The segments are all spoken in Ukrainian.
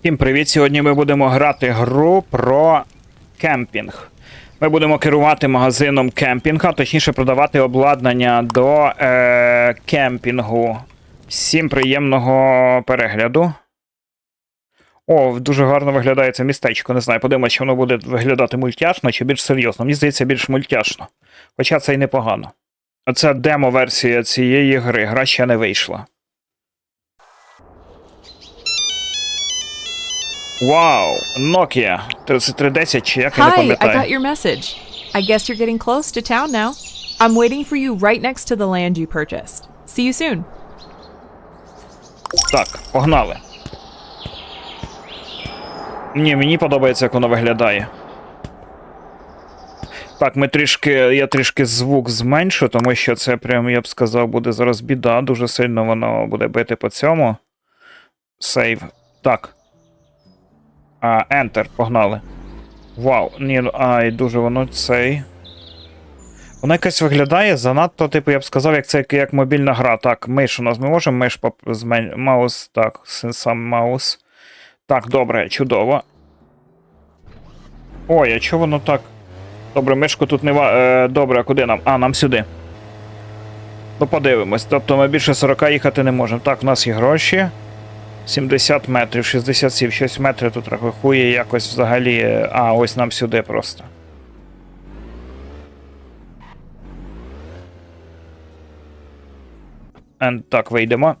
Всім привіт! Сьогодні ми будемо грати гру про кемпінг. Ми будемо керувати магазином кемпінга, точніше продавати обладнання до е, кемпінгу. Всім приємного перегляду. О, дуже гарно виглядає це містечко. Не знаю, подивимось, чи воно буде виглядати мультяшно чи більш серйозно. Мені здається, більш мультяшно. Хоча це й непогано. Оце демо-версія цієї гри. Гра ще не вийшла. Вау! Nokia 3310, чи як я не Hi, I пам'ятаю. got your message. I guess you're getting close to town now. I'm waiting for you right next to the land you purchased. See you soon. Так, погнали. Ні, мені подобається, як воно виглядає. Так, ми трішки. Я трішки звук зменшу, тому що це прям, я б сказав, буде зараз біда. Дуже сильно воно буде бити по цьому. Сейв. Так. А, Enter, погнали. Вау, ні, ну, ай, дуже воно цей. Воно якось виглядає занадто, типу, я б сказав, як це як, як мобільна гра. Так, миш у нас ми можемо миш поп... змен... маус, так, сам маус. Так, добре, чудово. Ой, а чого воно так? Добре, мишку тут не ва... Е, добре, а куди нам? А, нам сюди. Ну, подивимось. Тобто ми більше 40 їхати не можемо. Так, у нас є гроші. 70 метрів, 67, щось метри тут рахує якось взагалі. е, А, ось нам сюди просто. Ен, так, вийдемо.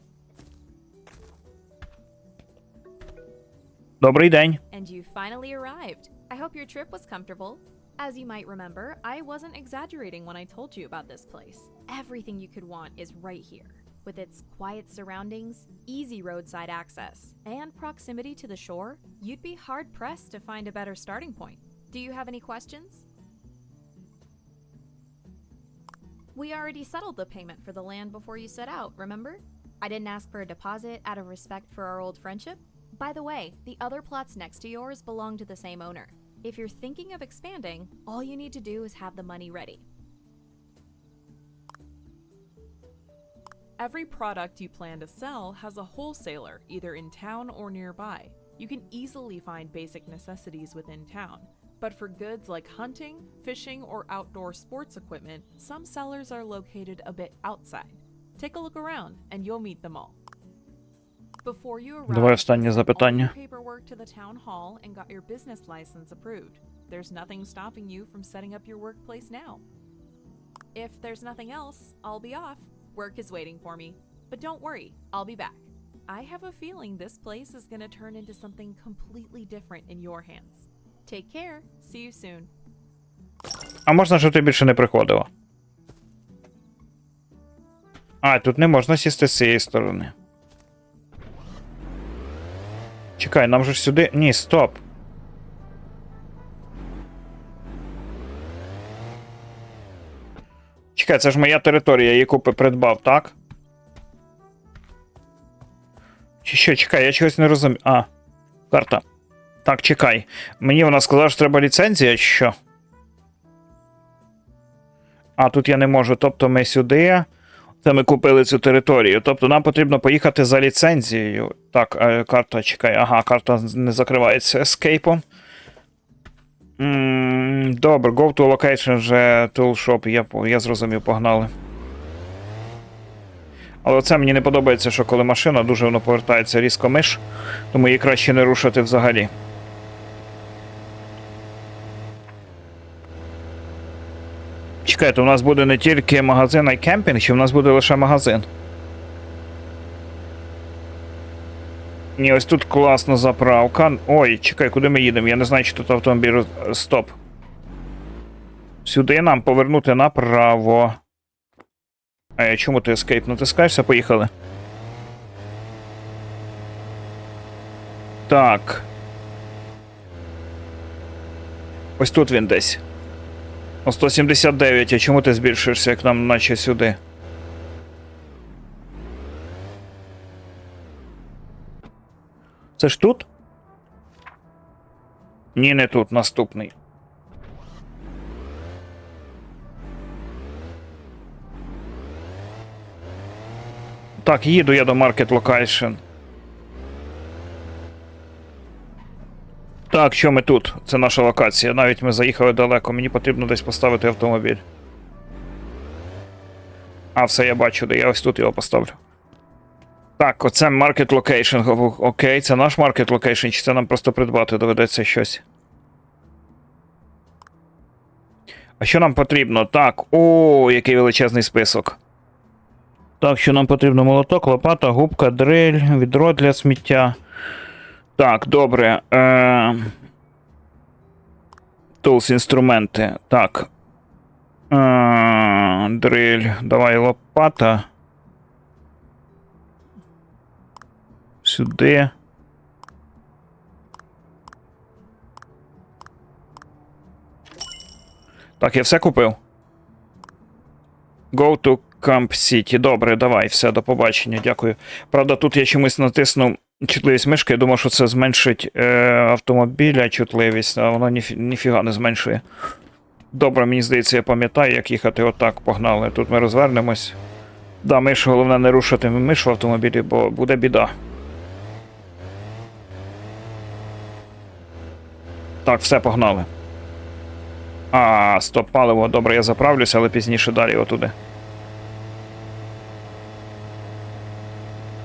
Добрий день. And you finally arrived. I hope your trip was comfortable. As you might remember, I wasn't exaggerating when I told you about this place. Everything you could want is right here. With its quiet surroundings, easy roadside access, and proximity to the shore, you'd be hard pressed to find a better starting point. Do you have any questions? We already settled the payment for the land before you set out, remember? I didn't ask for a deposit out of respect for our old friendship. By the way, the other plots next to yours belong to the same owner. If you're thinking of expanding, all you need to do is have the money ready. Every product you plan to sell has a wholesaler either in town or nearby. You can easily find basic necessities within town. But for goods like hunting, fishing, or outdoor sports equipment, some sellers are located a bit outside. Take a look around and you'll meet them all. Before you arrive, Давай останнє you sent all запитання. your paperwork to the town hall and got your business license approved. There's nothing stopping you from setting up your workplace now. If there's nothing else, I'll be off. Work is waiting for me. But don't worry, I'll be back. I have a feeling this place is going to turn into something completely different in your hands. Take care. See you soon. А можна, щоб ти більше не приходила? А, тут не можна сісти з цієї сторони. Чекай, нам же сюди. Ні, стоп. Чекай, це ж моя територія, я її купи придбав, так? Чи що, чекай, я чогось не розумію. А, карта. Так, чекай. Мені вона сказала, що треба ліцензія, чи що? А, тут я не можу. Тобто ми сюди. Це ми купили цю територію. Тобто нам потрібно поїхати за ліцензією. Так, е, карта, чекай. Ага, карта не закривається ескейпом. Добре, go to location вже tool shop, я, я зрозумів, погнали. Але оце мені не подобається, що коли машина дуже воно повертається різко миш, тому її краще не рушити взагалі. Чекайте, у нас буде не тільки магазин, а й кемпінг, чи у нас буде лише магазин? Ні, ось тут класна заправка. Ой, чекай, куди ми їдемо? Я не знаю, чи тут автомобіль. роз- Стоп. Сюди нам повернути направо. А я чому ти ескейп натискаєшся? Поїхали. Так. Ось тут він десь. О 179, а чому ти збільшуєшся, як нам наче сюди? Це ж тут? Ні, не тут, наступний. Так, їду я до Market Location. Так, що ми тут? Це наша локація. Навіть ми заїхали далеко. Мені потрібно десь поставити автомобіль. А, все, я бачу, де я ось тут його поставлю. Так, оце Market Location. Окей, це наш Market Location, чи це нам просто придбати доведеться щось. А що нам потрібно? Так, о, який величезний список. Так, що нам потрібно молоток, лопата, губка, дрель, відро для сміття. Так, добре. Е... Тулс, інструменти. Так. Е... Дриль. Давай лопата. Сюди. Так, я все купив. Go to Camp City. Добре, давай, все, до побачення, дякую. Правда, тут я чомусь натиснув чутливість мишки, я думав, що це зменшить е, автомобіля чутливість, а воно ніфі, ніфіга не зменшує. Добре, мені здається, я пам'ятаю, як їхати отак, погнали. Тут ми розвернемось. Да, миш, головне не рушити миш в автомобілі, бо буде біда. Так, все, погнали. А, стоп, паливо. Добре, я заправлюся, але пізніше далі отуди.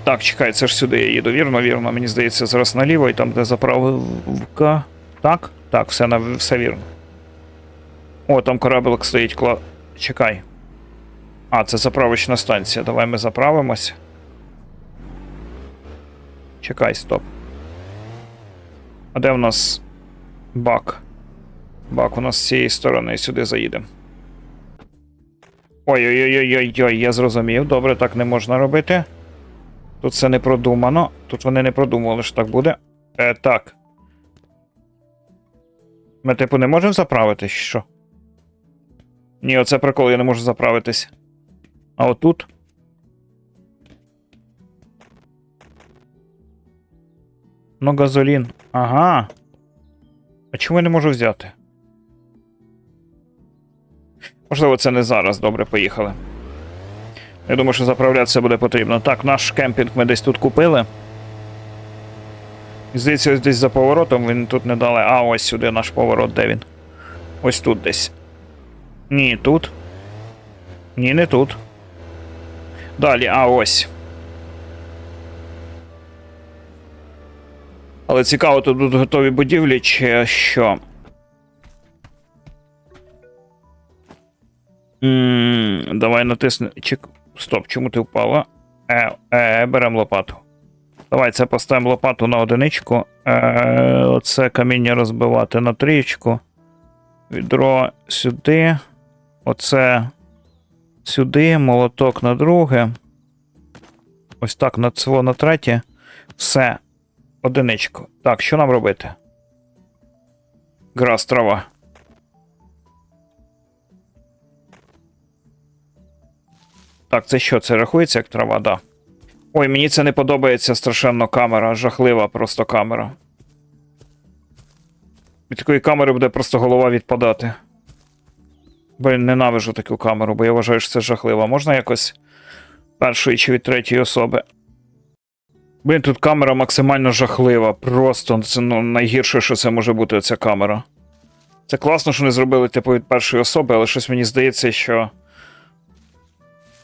Так, чекай, це ж сюди я їду. Вірно, вірно. Мені здається, зараз наліво і там, де заправка. Так? Так, все, на... все вірно. О, там кораблик стоїть кла. Чекай. А, це заправочна станція. Давай ми заправимось. Чекай, стоп. А де в нас бак? Бак у нас з цієї сторони сюди заїдемо. Ой-ой-ой-ой-ой, я зрозумів. Добре, так не можна робити. Тут це не продумано. Тут вони не продумували, що так буде. Е, так. Ми, типу, не можемо заправитись, що? Ні, оце прикол, я не можу заправитись. А отут. Ну, газолін. Ага. А чому я не можу взяти? Можливо, це не зараз. Добре, поїхали. Я думаю, що заправлятися буде потрібно. Так, наш кемпінг ми десь тут купили. Здається, ось десь за поворотом він тут не дали. А, ось сюди наш поворот, де він? Ось тут десь. Ні, тут. Ні, не тут. Далі, а ось. Але цікаво, тут готові будівлі, чи що. м давай натисни. Чек. Стоп, чому ти впала? Е, е, беремо лопату. Давай це поставимо лопату на одиничку. Е, оце каміння розбивати на трієчку. Відро сюди. Оце сюди, молоток на друге. Ось так на цво на третє. Все. Одиничку. Так, що нам робити? Грас трава. Так, це що? Це рахується як трава, да. Ой, мені це не подобається страшенно камера, жахлива просто камера. Від такої камери буде просто голова відпадати. Блін, ненавижу таку камеру, бо я вважаю, що це жахливо. Можна якось першої чи від третьої особи. Блін, тут камера максимально жахлива. Просто це ну, найгірше, що це може бути, ця камера. Це класно, що не зробили типу від першої особи, але щось мені здається, що.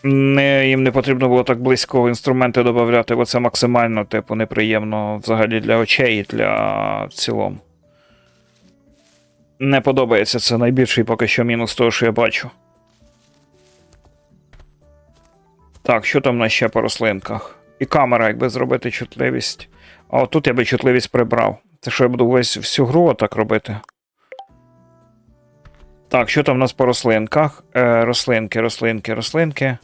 Не, їм не потрібно було так близько інструменти додати, бо це максимально, типу, неприємно взагалі для очей і для в цілому. Не подобається це найбільший поки що мінус того, що я бачу. Так, що там у нас ще по рослинках? І камера, якби зробити чутливість. А отут я би чутливість прибрав. Це що я буду весь всю гру отак робити? Так, що там у нас по рослинках? Е, рослинки, рослинки, рослинки.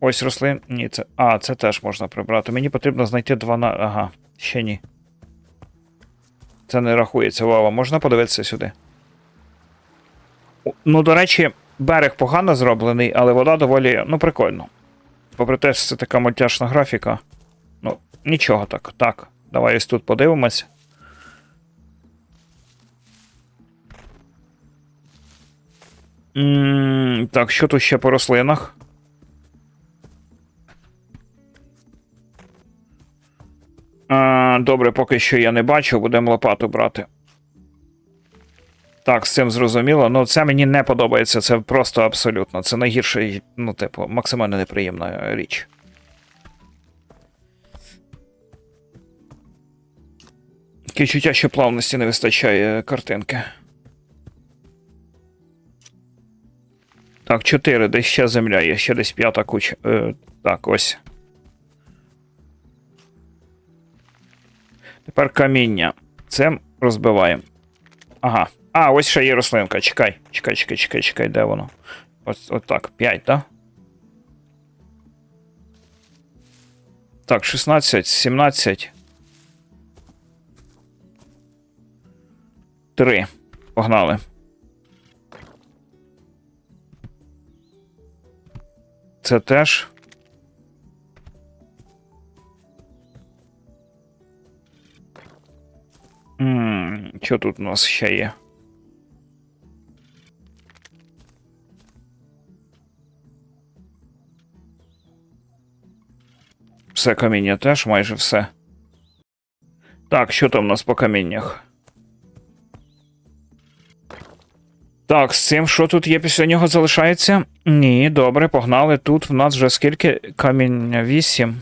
Ось рослин. Ні, це. А, це теж можна прибрати. Мені потрібно знайти 12. Ага, ще ні. Це не рахується. Вова, можна подивитися сюди? Ну, до речі, берег погано зроблений, але вода доволі. Ну, прикольно. Попри те, що це така мультяшна графіка. Ну, нічого так. Так, давай ось тут подивимось. Так, що тут ще по рослинах? Добре, поки що я не бачу, будемо лопату брати. Так, з цим зрозуміло. Ну, це мені не подобається, це просто абсолютно. Це найгірша, ну, типу, максимально неприємна річ. Таке чуття, що плавності не вистачає картинки. Так, 4, десь ще земля є, ще десь п'ята куча. Е, так, ось. Тепер каміння. Це розбиваємо. Ага. А, ось ще є рослинка. Чекай, чекай, чекай, чекай, чекай, де воно? Ось отак, 5, так? Так, 16, 17. 3. Погнали. Це теж. Ммм, що тут у нас ще є? Все каміння теж, майже все. Так, що там у нас по каміннях? Так, з цим що тут є після нього залишається? Ні, добре, погнали. Тут в нас вже скільки каміння 8.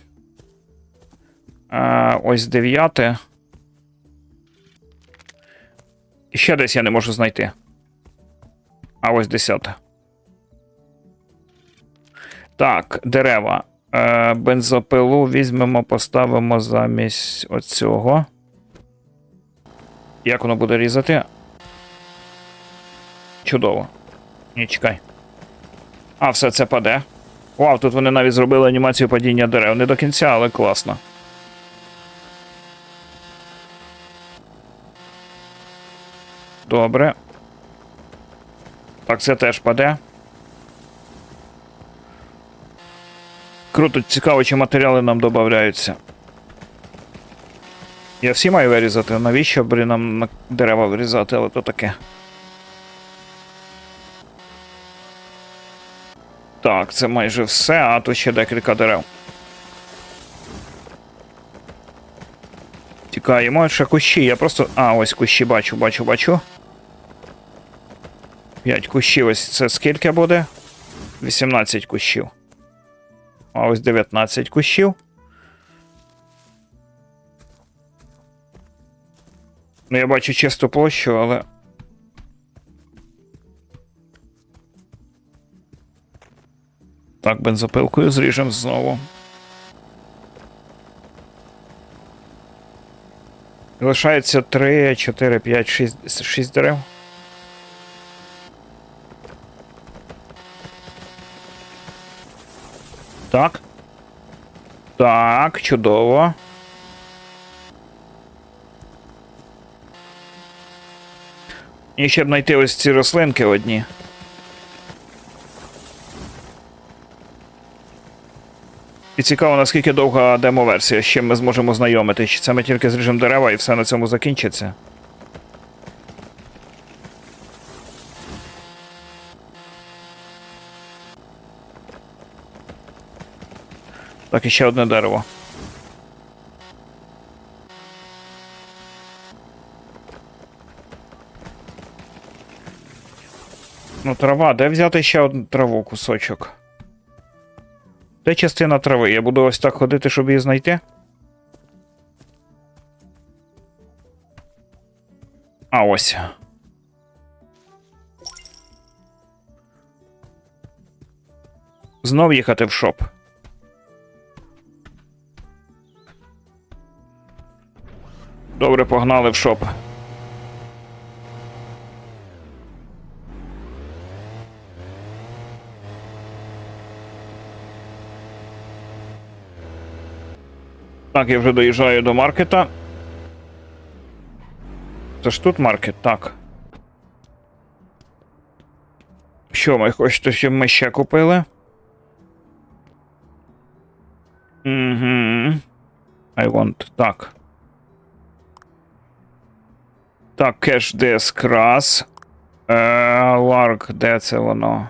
А, ось 9. І ще десь я не можу знайти. А ось 10. Так, дерева. Е, бензопилу візьмемо, поставимо замість оцього. Як воно буде різати? Чудово. Ні, чекай. А, все це паде. Вау, тут вони навіть зробили анімацію падіння дерев. Не до кінця, але класно. Добре. Так, це теж паде. Круто, цікаво, чи матеріали нам додаються. Я всі маю вирізати. Навіщо блін, нам на дерева вирізати, але то таке. Так, це майже все, а тут ще декілька дерев. Тікаємо, ще кущі. Я просто. А, ось кущі бачу, бачу, бачу. 5 кущів. Ось це скільки буде? 18 кущів. А ось 19 кущів. Ну, я бачу чисту площу, але. Так, бензопилкою зріжемо знову. Лишається 3, 4, 5, 6, 6 дерев. Так. Так, чудово. І ще б знайти ось ці рослинки одні. І цікаво, наскільки довга демо-версія, з чим ми зможемо знайомитись. Чи це ми тільки зріжемо дерева і все на цьому закінчиться. Так, ще одне дерево. Ну, трава, де взяти ще одну траву, кусочок? Де частина трави? Я буду ось так ходити, щоб її знайти. А ось. Знов їхати в шоп. Добре, погнали в шоп. Так, я вже доїжджаю до маркета. Це ж тут маркет, так. Що ми хочете, щоб ми ще купили? Угу. I want. Так. Так, кеш диск раз. Е, Ларк, де це воно?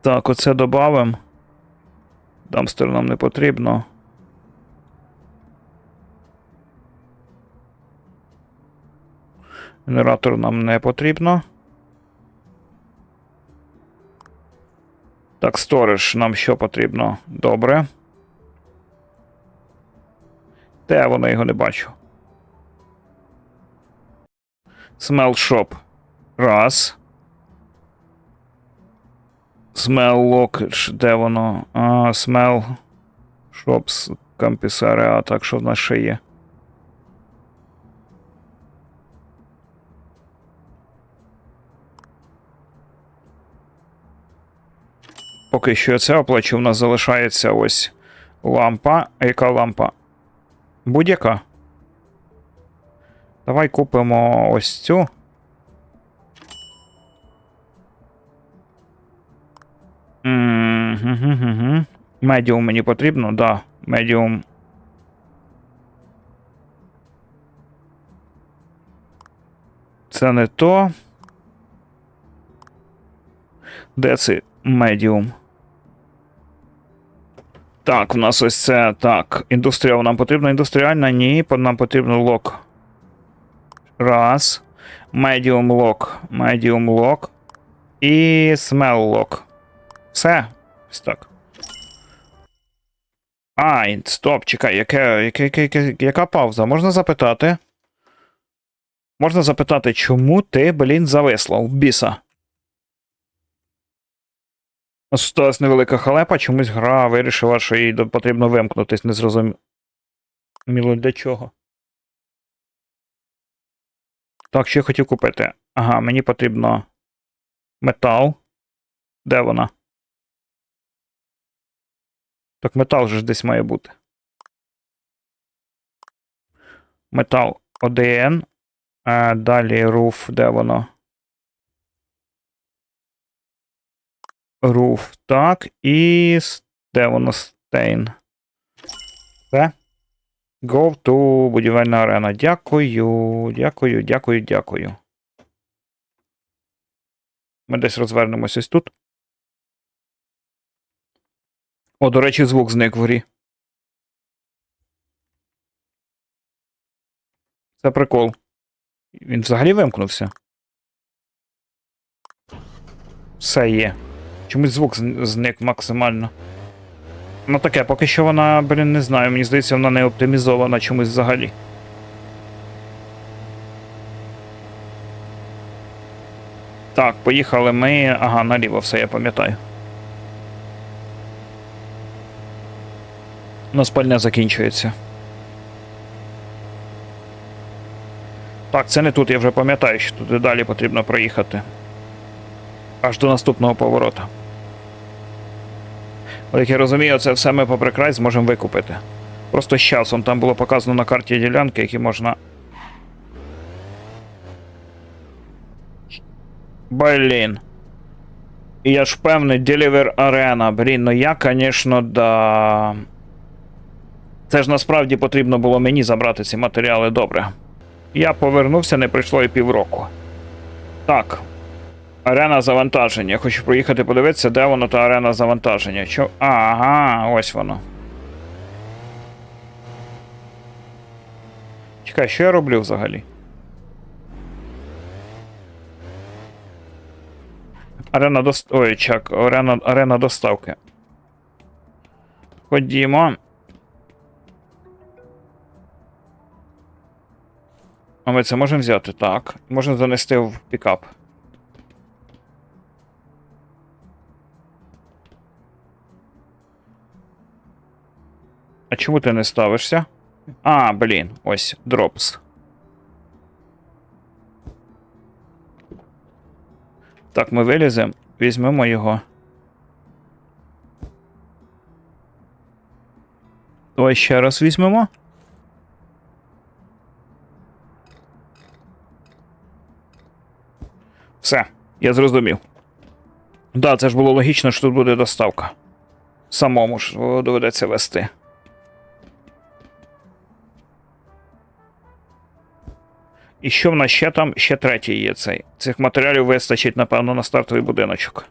Так, оце добавим. Дамстер нам не потрібно. Генератор нам не потрібно. Так, сторож, нам що потрібно? Добре. Де воно його не бачу. Shop. Раз. Smell Lockage, де воно? А, Shops Campus Area, так що в нас ще є. Поки що це оплачу, в нас залишається ось лампа. Яка лампа? Будь-яка. Давай купимо ось цю. Медіум мені потрібно, да. Медіум. Це не то. Де це медіум? Так, у нас ось це. Так. Індустріал нам потрібно. Індустріальна, ні. Нам потрібно лок. Раз. Медіум лок. Медіум лок. І смел лок. Все. Ось так. А, стоп, чекай, яке, яке, яке, яка пауза? Можна запитати? Можна запитати, чому ти, блін, зависла у біса? Сталась невелика халепа, чомусь гра вирішила, що їй потрібно вимкнутись, не зрозуміло для чого. Так, що я хотів купити? Ага, мені потрібно метал. Де вона? Так метал же десь має бути. Метал 1. А далі руф, де воно? Руф, так. І. Де воно стейн? Це? Go to будівельна арена. Дякую, дякую, дякую, дякую. Ми десь розвернемось ось тут. О, до речі, звук зник в грі. Це прикол. Він взагалі вимкнувся. Все є. Чомусь звук зник максимально. Ну таке, поки що вона, блін, не знаю. Мені здається, вона не оптимізована чомусь взагалі. Так, поїхали ми. Ага, наліво все, я пам'ятаю. У нас пальне закінчується. Так, це не тут, я вже пам'ятаю, що туди далі потрібно проїхати. Аж до наступного поворота. Як я розумію, це все ми попри край зможемо викупити. Просто з часом там було показано на карті ділянки, які можна. Блін. Я ж певний, Deliver Arena. Блін, ну я, звісно, да. Це ж насправді потрібно було мені забрати ці матеріали добре. Я повернувся, не пройшло і півроку. Так. Арена завантаження. Хочу проїхати подивитися, де воно та арена завантаження. Чо... Ага, ось воно. Чекай, що я роблю взагалі? Арена дост... Ой, чак, арена, арена доставки. Ходімо. А ми це можемо взяти? Так. Можна занести в пікап. А чому ти не ставишся? А, блін, ось, дропс. Так, ми виліземо, візьмемо його. Ось ще раз візьмемо. Все, я зрозумів. Да, це ж було логічно, що тут буде доставка. Самому ж доведеться вести. І що в нас ще там? Ще третій є цей. Цих матеріалів вистачить, напевно, на стартовий будиночок.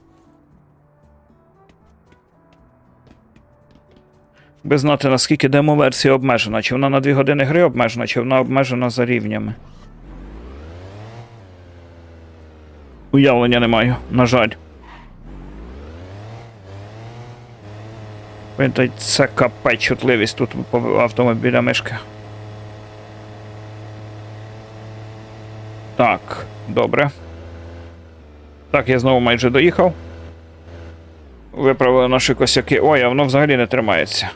Би знати, наскільки демо-версія обмежена. Чи вона на 2 години гри обмежена, чи вона обмежена за рівнями. Уявлення не маю, на жаль. Це капець чутливість тут по автомобіля мишки. Так, добре. Так, я знову майже доїхав. Виправили наші косяки. Ой, а воно взагалі не тримається.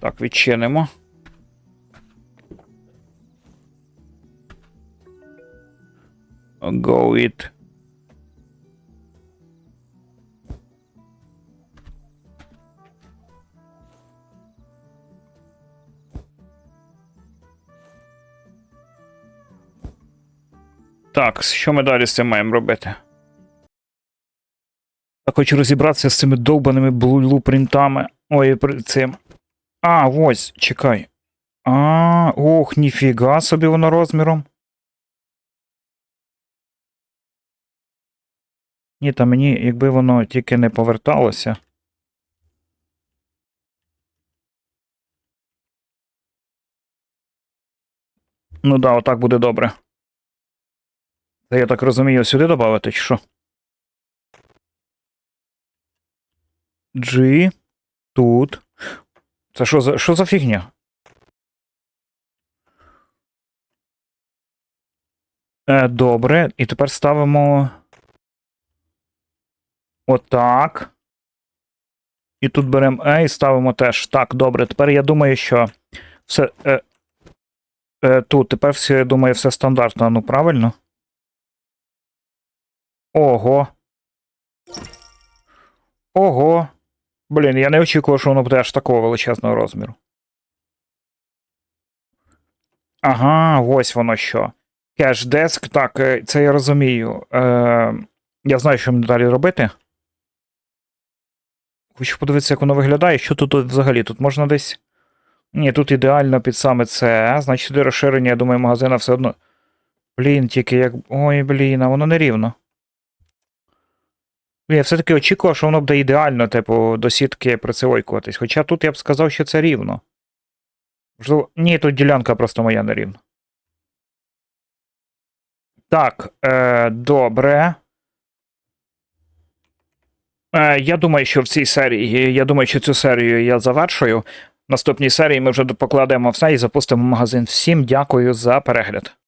Так, відчинимо. Go it. Так, що ми далі з цим маємо робити? Я хочу розібратися з цими довбаними блупринтами. Ой, цим. А, ось, чекай. А, ох, ніфіга собі воно розміром. Ні, та мені, якби воно тільки не поверталося. Ну да, отак буде добре. Це я так розумію, сюди додати, чи що? G. Тут. Це що за що за фігня? Е, добре. І тепер ставимо. Отак. І тут беремо E і ставимо теж. Так, добре. Тепер я думаю, що все. Е, е, тут тепер все, я думаю, все стандартно. Ну, правильно? Ого. Ого. Блін, я не очікував, що воно буде аж такого величезного розміру. Ага, ось воно що. Кеш-деск, так, е, це я розумію. Е, я знаю, що мені далі робити. Хочу подивитися, як воно виглядає. Що тут взагалі? Тут можна десь. Ні, тут ідеально під саме це. Значить, сюди розширення, я думаю, магазина все одно. Блін, тільки як. Ой, блін, а воно не рівно. Блін, я все-таки очікував, що воно буде ідеально, типу, до сітки прицевойкуватись. Хоча тут я б сказав, що це рівно. Можливо, ні, тут ділянка просто моя не рівна. Так, е, добре. Е, я думаю, що в цій серії, я думаю, що цю серію я завершую. В наступній серії ми вже покладемо все і запустимо магазин. Всім дякую за перегляд.